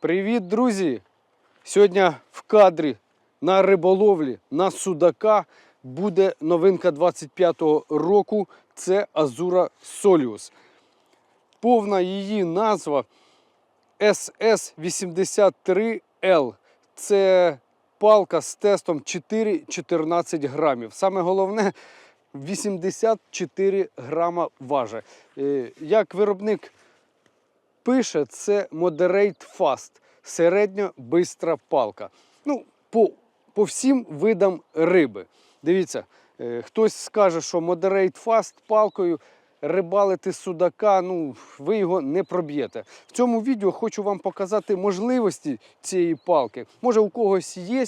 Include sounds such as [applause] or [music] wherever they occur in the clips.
Привіт, друзі! Сьогодні в кадрі на риболовлі на судака буде новинка 25-го року. Це Азура Соліус. Повна її назва SS83L. Це палка з тестом 4-14 грамів. Саме головне 84 грама важить. Е, Як виробник пише, це Moderate Fast, середньо бистра палка. Ну, по, по всім видам риби. Дивіться, е, хтось скаже, що Moderate Fast палкою рибалити судака, ну, ви його не проб'єте. В цьому відео хочу вам показати можливості цієї палки. Може, у когось є,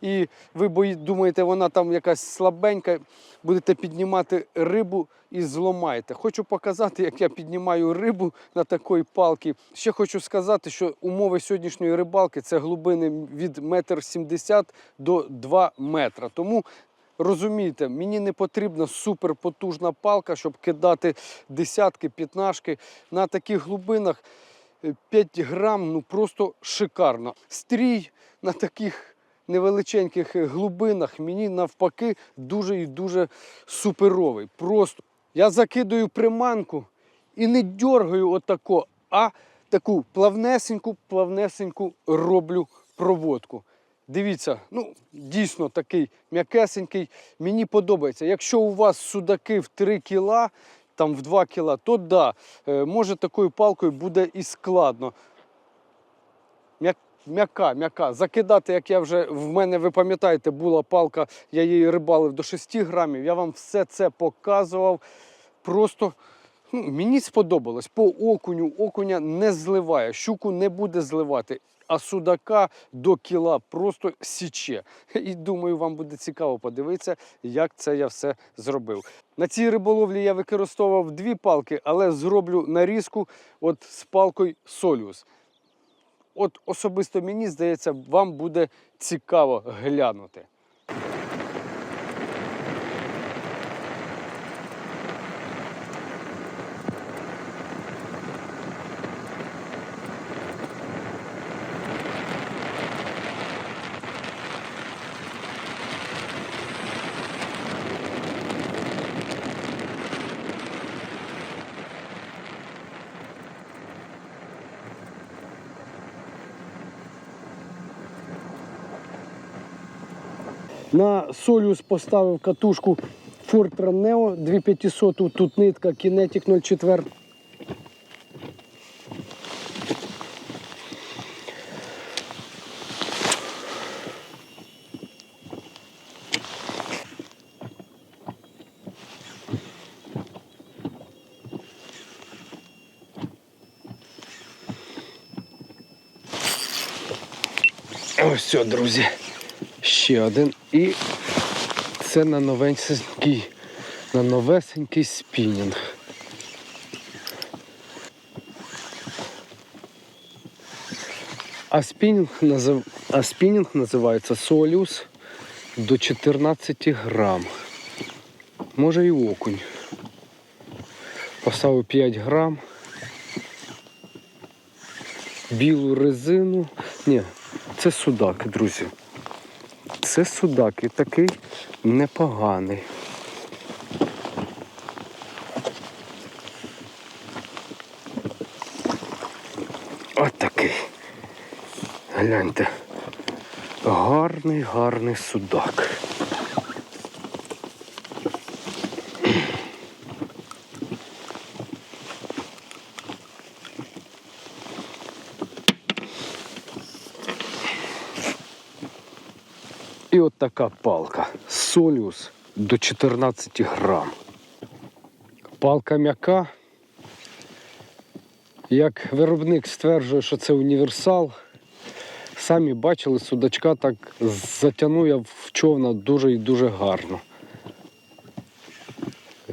і ви думаєте, вона там якась слабенька, будете піднімати рибу і зломаєте. Хочу показати, як я піднімаю рибу на такій палці. Ще хочу сказати, що умови сьогоднішньої рибалки це глибини від 1,70 м до 2 метра. Тому розумієте, мені не потрібна суперпотужна палка, щоб кидати десятки, п'ятнашки на таких глибинах. е, 5 грам, ну просто шикарно. Стрій на таких невеличеньких е, глибинах мені навпаки дуже і дуже суперовий. Просто я закидаю приманку і не дергаю отако, а таку плавнесеньку, плавнесеньку роблю проводку. Дивіться, ну дійсно такий м'якесенький. Мені подобається. Якщо у вас судаки в 3 кіла, там в 2 кіла, то да, е, може такою палкою буде і складно. М'яка, м'яка. Закидати, як я вже в мене, ви пам'ятаєте, була палка, я її рибалив до 6 грамів. Я вам все це показував. Просто ну, мені сподобалось. По окуню окуня не зливає, щуку не буде зливати, а судака до кіла просто січе. І думаю, вам буде цікаво подивитися, як це я все зробив. На цій риболовлі я використовував дві палки, але зроблю нарізку от з палкою Солюс. От особисто мені здається, вам буде цікаво глянути. На Соліус поставив катушку Fortran Neo 2500, тут нитка Kinetic 04. Ось все, друзі. Ще один. І це на новенький, на новесенький спінінг. А спінінг, назив... а спінінг називається Соліус до 14 грам. Може і окунь. Поставив 5 грам. Білу резину. Ні, це судак, друзі. Це судак і такий непоганий. От. Гляньте. Гарний, гарний судак. І от така палка. Соліус до 14 грам. Палка м'яка. Як виробник стверджує, що це універсал. Самі бачили, судачка так затягнув я в човна дуже і дуже гарно.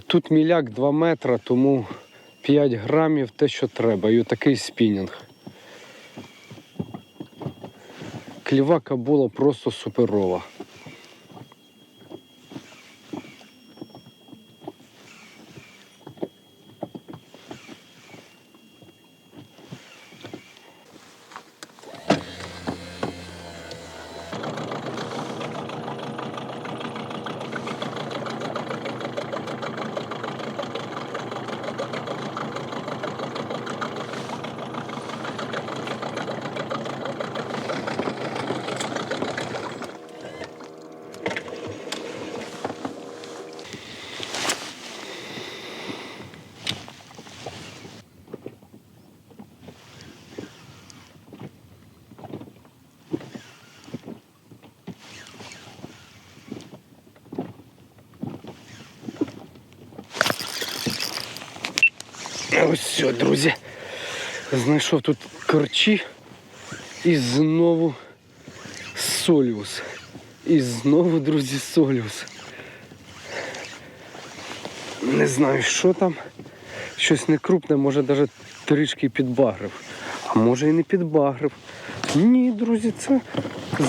Тут міляк 2 метра, тому 5 грамів те, що треба. І отакий спінінг. Клівака була просто суперова. Ось все, друзі. Знайшов тут корчі і знову соліус. І знову, друзі, соліус. Не знаю, що там. Щось не крупне, може навіть трішки підбагрив. А може і не підбагрив. Ні, друзі, це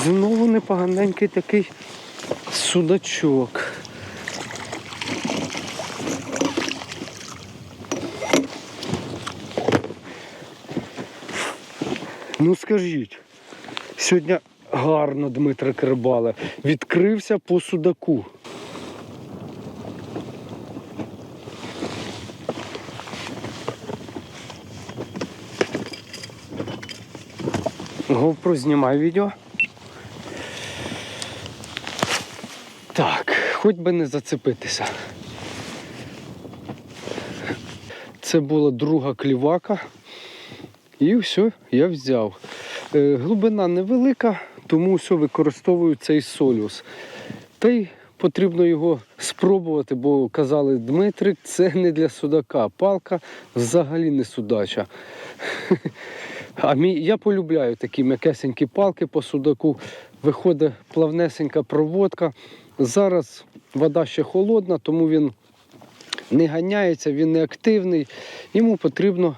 знову непоганенький такий судачок. Ну скажіть, сьогодні гарно Дмитро Крибале відкрився по судаку. GoPro знімай відео. Так, хоч би не зацепитися. Це була друга клівака. І все, я взяв. Е, глибина невелика, тому все використовую цей солюс. Та й потрібно його спробувати, бо казали, Дмитрик, це не для судака. Палка взагалі не судача. [laughs] А мій, я полюбляю такі м'якесенькі палки по судаку. Виходить плавнесенька проводка. Зараз вода ще холодна, тому він не ганяється, він не активний. Йому потрібно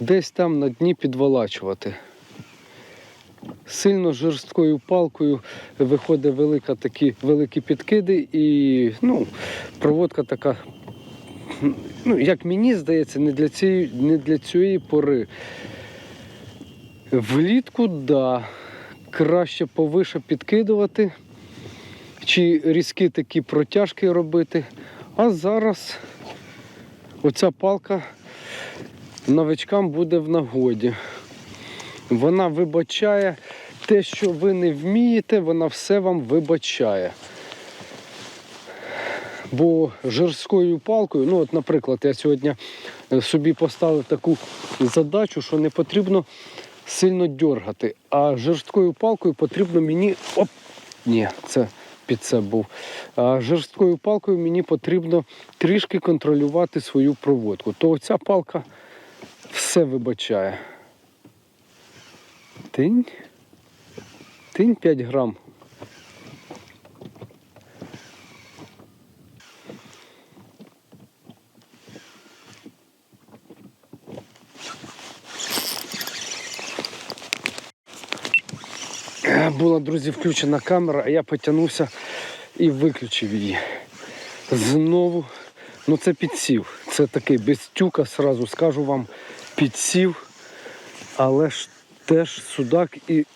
десь там на дні підволачувати. Сильно жорсткою палкою виходить велика такі, великі підкиди і ну, проводка така, ну, як мені здається, не для цієї, не для цієї пори. Влітку, да, краще повише підкидувати, чи різкі такі протяжки робити. А зараз оця палка новичкам буде в нагоді. Вона вибачає те, що ви не вмієте, вона все вам вибачає. Бо жорсткою палкою, ну от, наприклад, я сьогодні е, собі поставив таку задачу, що не потрібно сильно дергати, а жорсткою палкою потрібно мені. Оп! Ні, це під це був. А жорсткою палкою мені потрібно трішки контролювати свою проводку. То оця палка все вибачає. Тинь. Тинь 5 грам. Е, Була, друзі, включена камера, а я потягнувся і виключив її. Знову, ну це підсів. Це такий без тюка, сразу скажу вам, підсів. Але ж теж судак і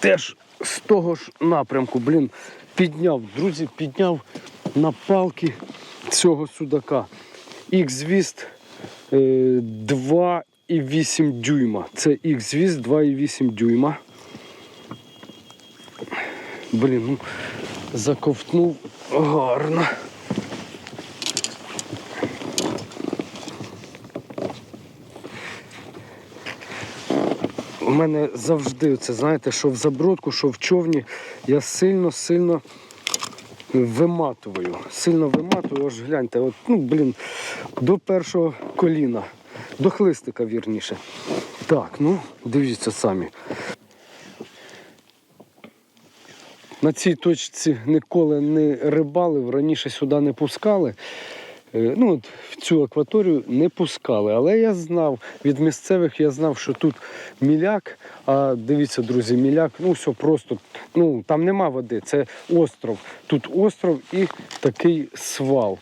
теж з того ж напрямку, блін, підняв, друзі, підняв на палки цього судака. Е, 2,8 дюйма. Це X-Звіст 2,8 дюйма. Блін, ну заковтнув гарно. У мене завжди це, знаєте, що в забродку, що в човні, я сильно-сильно виматую. Сильно виматую, аж гляньте, от, ну, блін, до першого коліна, до хлистика вірніше. Так, ну, дивіться самі. На цій точці ніколи не рибалив, раніше сюди не пускали. Е, Ну, от в цю акваторію не пускали. Але я знав, від місцевих я знав, що тут міляк. А дивіться, друзі, міляк, ну все просто, ну там нема води, це остров. Тут остров і такий свал.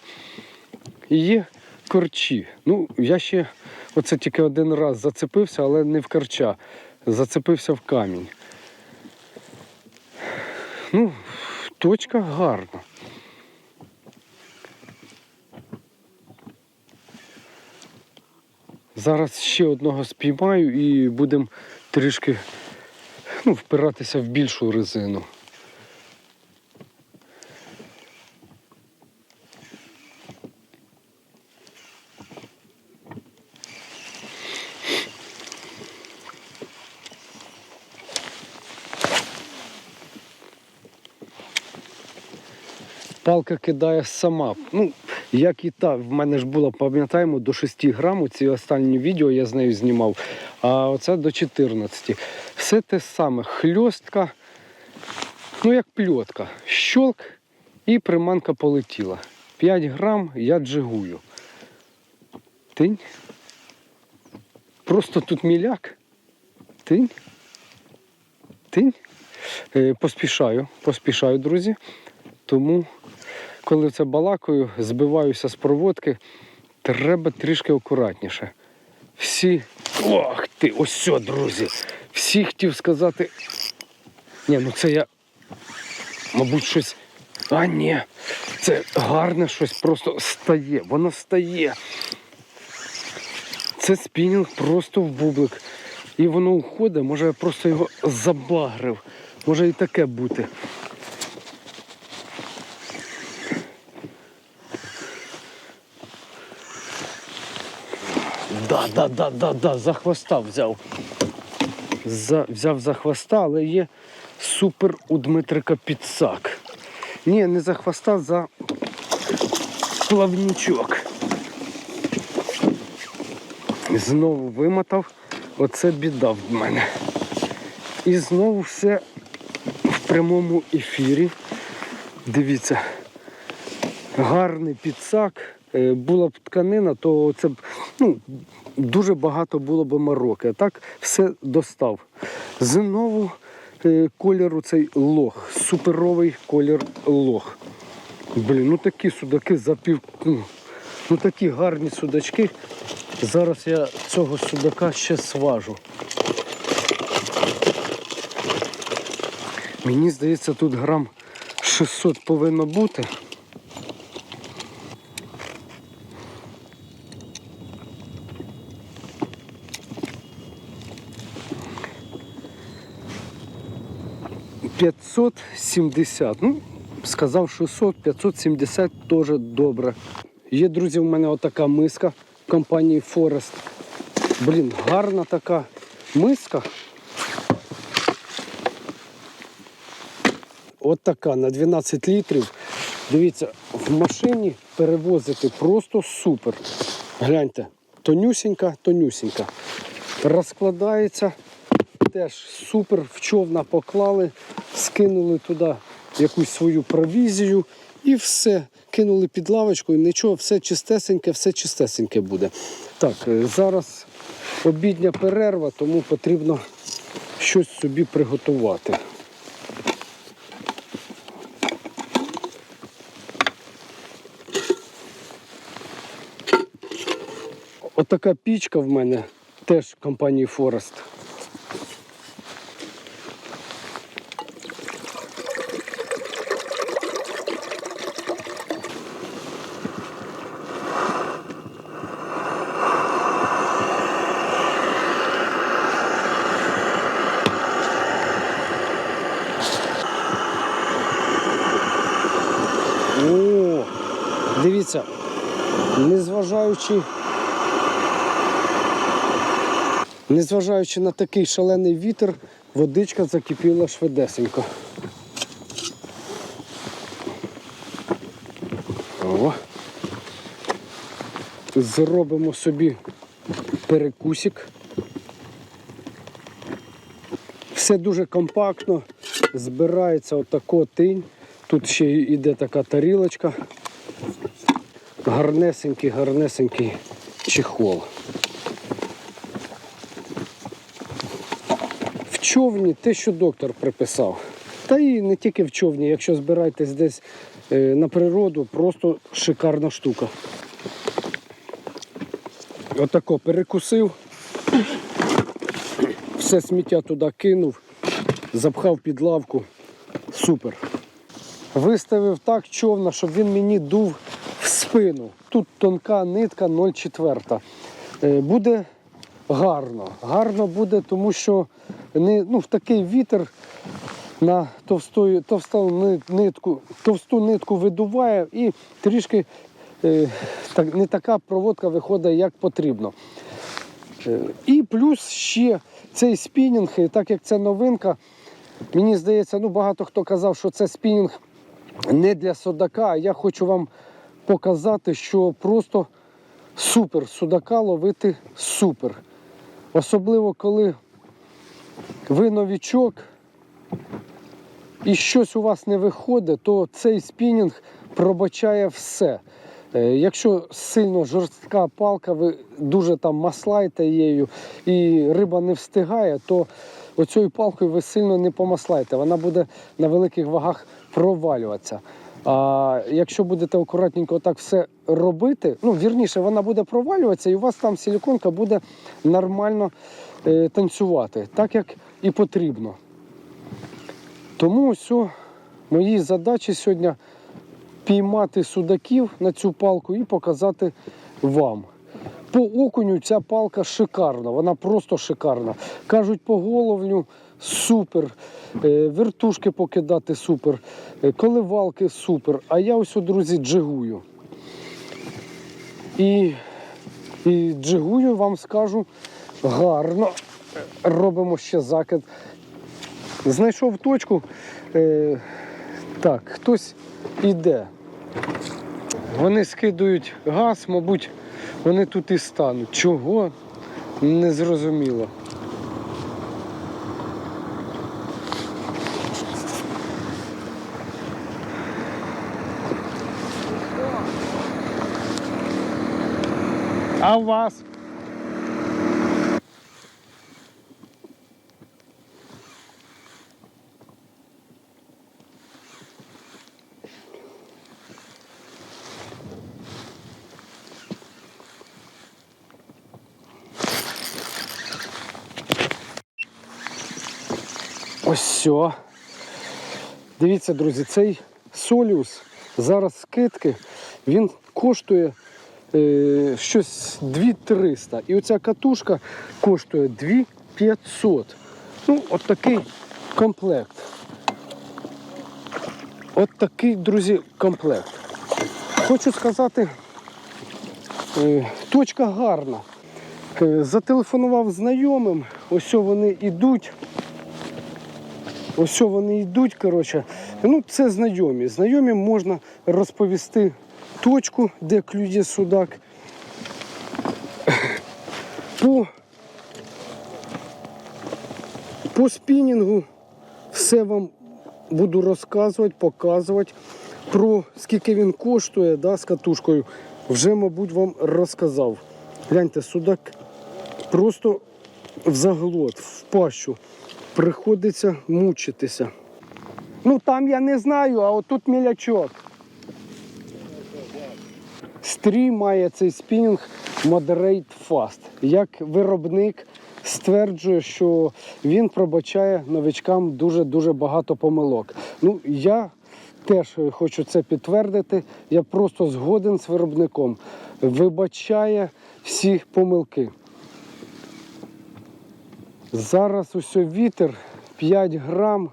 І є корчі. Ну, я ще оце тільки один раз зацепився, але не в корча. Зацепився в камінь. Ну, точка гарна. Зараз ще одного спіймаю і будемо трішки ну, впиратися в більшу резину. Палка кидає сама. Ну, як і та. В мене ж було, пам'ятаємо, до 6 грам. Ці останні відео я з нею знімав. А оце до 14. Все те саме. Хльостка, ну як пльотка. Щолк і приманка полетіла. 5 грам я джигую. Тинь. Просто тут міляк. Тинь. Тинь. Е, Поспішаю, поспішаю, друзі. Тому, коли це балакаю, збиваюся з проводки, треба трішки акуратніше. Всі. Ох ти, ось все, друзі. Всі хотів сказати. Ні, ну це я, мабуть, щось. А, ні, це гарне щось просто стає. Воно стає. Це спінінг просто в бублик. І воно уходить, може я просто його забагрив. Може і таке бути. Да, да, да, да, да, за хвоста взяв. За, взяв за хвоста, але є супер у Дмитрика підсак. Ні, не за хвоста, за плавнічок. Знову вимотав. Оце біда в мене. І знову все в прямому ефірі. Дивіться, гарний підсак. Е, Була б тканина, то це б ну, дуже багато було б мороки. А так все достав. Знову е, кольору цей лох. Суперовий колір лох. Блін, ну такі судаки за пів. Ну, ну такі гарні судачки. Зараз я цього судака ще сважу. Мені здається, тут грам 600 повинно бути. П'ятсот сімдесят. Ну, сказав 600, 570 теж добре. Є, друзі, в мене отака миска компанії Forest. Блін, гарна така миска. От така на 12 літрів. Дивіться, в машині перевозити просто супер. Гляньте, тонюсінька, тонюсінька. Розкладається теж супер. В човна поклали, скинули туди якусь свою провізію і все. Кинули під лавочку, і нічого, все чистесеньке, все чистесеньке буде. Так, е, зараз обідня перерва, тому потрібно щось собі приготувати. Отака пічка в мене теж компанії Forest. О, дивіться, незважаючи, незважаючи на такий шалений вітер, водичка закипіла швидесенько. О. Зробимо собі перекусик. Все дуже компактно, збирається отако тинь. Тут ще йде така тарілочка. Гарнесенький, гарнесенький чехол. В човні те, що доктор приписав. Та і не тільки в човні, якщо збираєтесь десь е, на природу, просто шикарна штука. Отако перекусив, все сміття туди кинув, запхав під лавку. Супер. Виставив так човна, щоб він мені дув спину. Тут тонка нитка 0,4. Е, Буде гарно. Гарно буде, тому що не, ну, в такий вітер на товстою, товсту нитку, товсту нитку видуває і трішки е, не така проводка виходить, як потрібно. Е, І плюс ще цей спінінг, і так як це новинка, мені здається, ну багато хто казав, що це спінінг не для содака. а Я хочу вам показати, що просто супер судака ловити супер. Особливо коли ви новічок і щось у вас не виходить, то цей спінінг пробачає все. Е, Якщо сильно жорстка палка, ви дуже там маслаєте її і риба не встигає, то оцією палкою ви сильно не помаслаєте. Вона буде на великих вагах провалюватися. А якщо будете акуратненько так все робити, ну вірніше, вона буде провалюватися, і у вас там силіконка буде нормально е, танцювати, так як і потрібно. Тому ось мої задачі сьогодні піймати судаків на цю палку і показати вам. По окуню ця палка шикарна, вона просто шикарна. Кажуть, по головню супер, е, вертушки покидати супер, е, коливалки супер. А я ось, о, друзі, джигую. І, і джигую вам скажу гарно. Робимо ще закид. Знайшов точку. Е, так, хтось іде. Вони скидують газ, мабуть, вони тут і стануть. Чого? Не А у вас? Ось все. Дивіться, друзі, цей соліус зараз скидки, він коштує е, щось 2300. І оця катушка коштує 2500. Ну, от такий комплект. От такий, друзі, комплект. Хочу сказати, е, точка гарна. Е, Зателефонував знайомим, ось вони йдуть. Ось вони йдуть, коротше. Ну, це знайомі. Знайомі можна розповісти точку, де клює судак. По, по спінінгу все вам буду розказувати, показувати. Про скільки він коштує да, з катушкою, вже, мабуть, вам розказав. Гляньте, судак просто в заглот, в пащу. Приходиться мучитися. Ну там я не знаю, а отут мілячок. Стрій має цей спінінг Moderate Fast. Як виробник стверджує, що він пробачає новичкам дуже-дуже багато помилок. Ну, я теж хочу це підтвердити. Я просто згоден з виробником. Вибачає всі помилки. Зараз усе вітер 5 грам.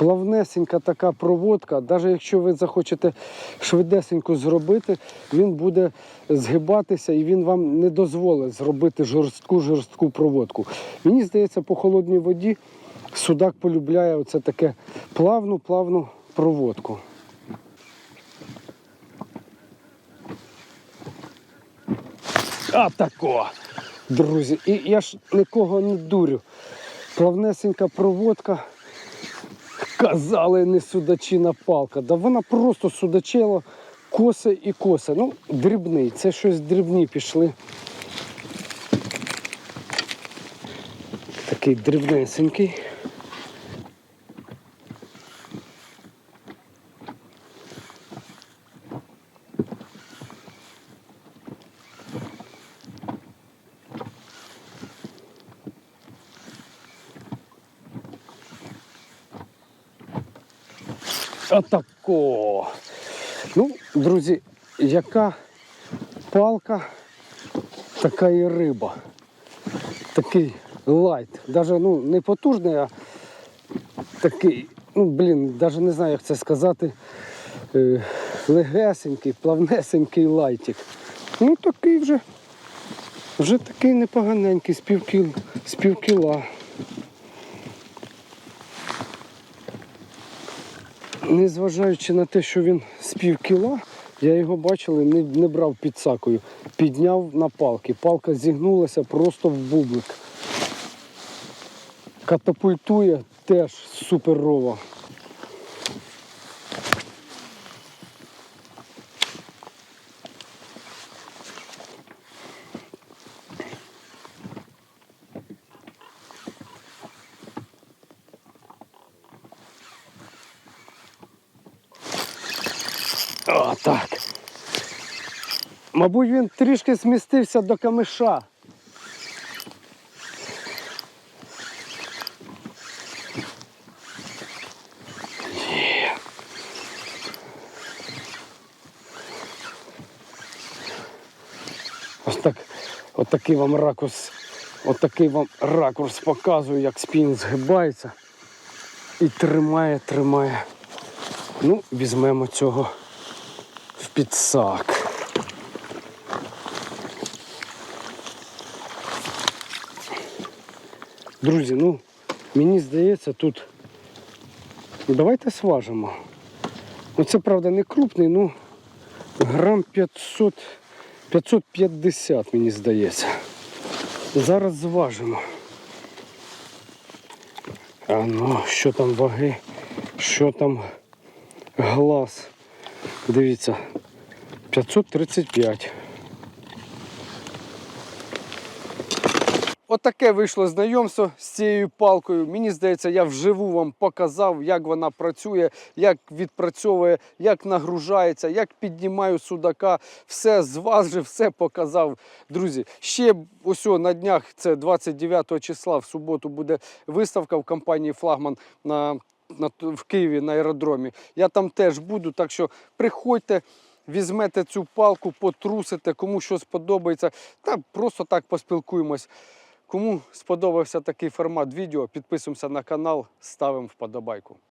Плавнесенька така проводка. Навіть якщо ви захочете швидесенько зробити, він буде згибатися і він вам не дозволить зробити жорстку жорстку проводку. Мені здається, по холодній воді судак полюбляє оце таке плавну плавну проводку. А тако! Друзі, і я ж нікого не дурю. Плавнесенька проводка. Казали, не судачина палка. Да вона просто судачила коси і коси. Ну, дрібний. Це щось дрібні пішли. Такий дрібнесенький. Отако. Ну, друзі, яка палка, така і риба. Такий лайт. Даже ну, не потужний, а такий, ну, блін, навіть не знаю, як це сказати. Е, легесенький, плавнесенький лайтик. Ну, такий вже, вже такий непоганенький, з півкіл, з півкіла. Незважаючи на те, що він з пів кіла, Я його бачили, не, не брав підсакою. Підняв на палки. Палка зігнулася просто в бублик. Катапультує теж суперово. Мабуть, він трішки змістився до камиша. Ось так, отакий вам ракурс, отакий вам ракурс показую, як спін згибається і тримає, тримає. Ну, візьмемо цього в підсак. Друзі, ну мені здається, тут ну, давайте сважимо. Ну це правда не крупний, ну грам 500, 550, мені здається. Зараз зважимо. А ну, що там ваги, що там глаз. Дивіться, 535. Отаке вийшло знайомство з цією палкою. Мені здається, я вживу вам показав, як вона працює, як відпрацьовує, як нагружається, як піднімаю судака. Все зважив, все показав. Друзі, ще ось на днях, це 29 числа, в суботу буде виставка в компанії Флагман на, на, в Києві на аеродромі. Я там теж буду, так що приходьте. Візьмете цю палку, потрусите, кому що сподобається, та просто так поспілкуємось. Кому сподобався такий формат відео, підписуємося на канал, ставимо вподобайку.